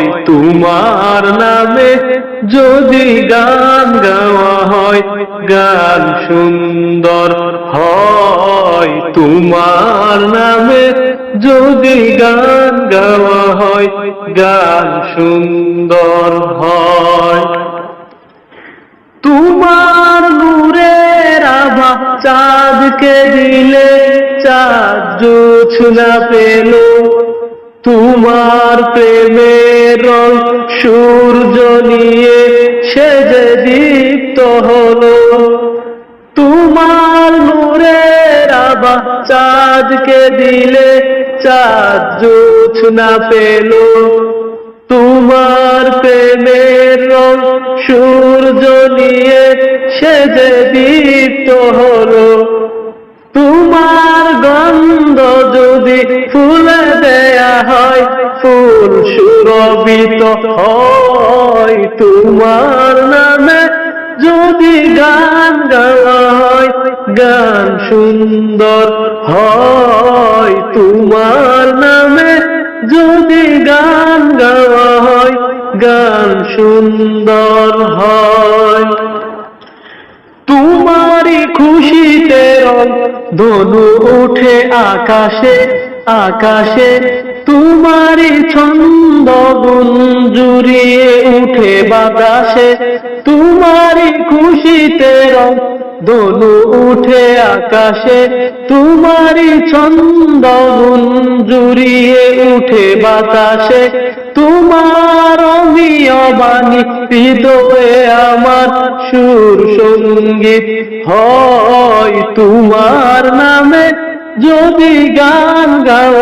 তোমার নামে। যদি গান গাওয়া হয়, গান সুন্দর হয় তোমার নামে। যদি গান গাওয়া হয়, গান সুন্দর হয়। তোমার নূরের আভা চাঁদকে দিলে, চাঁদ জোছনা পেল। তোমার প্রেমের সূর্য নিয়ে সে যে দীপ্ত হলো। তোমার নূরের রাবা চাঁদকে দিলে, চাঁদ জোছনা পেল। তোমার প্রেমের রং সূর্য নিয়ে সে যে দীপ্ত হলো। ফুল সুরবিত হয় তোমার নামে। যদি গান হয় গান সুন্দর হয় তোমার নামে। যদি গান হয় গান সুন্দর হয়। তোমারই খুশিতে রং, ধনু উঠে আকাশে আকাশে তোমারই ছন্দ গুঞ্জুরিয়ে উঠে বাতাসে, তোমারই খুশিতে রং ধনু উঠে আকাশে, তোমারই ছন্দ গুঞ্জুরিয়ে উঠে বাতাসে, তোমার বাণী হৃদয়ে আমার সুর সংগীত হয় তোমার নামে, যদি গান হয়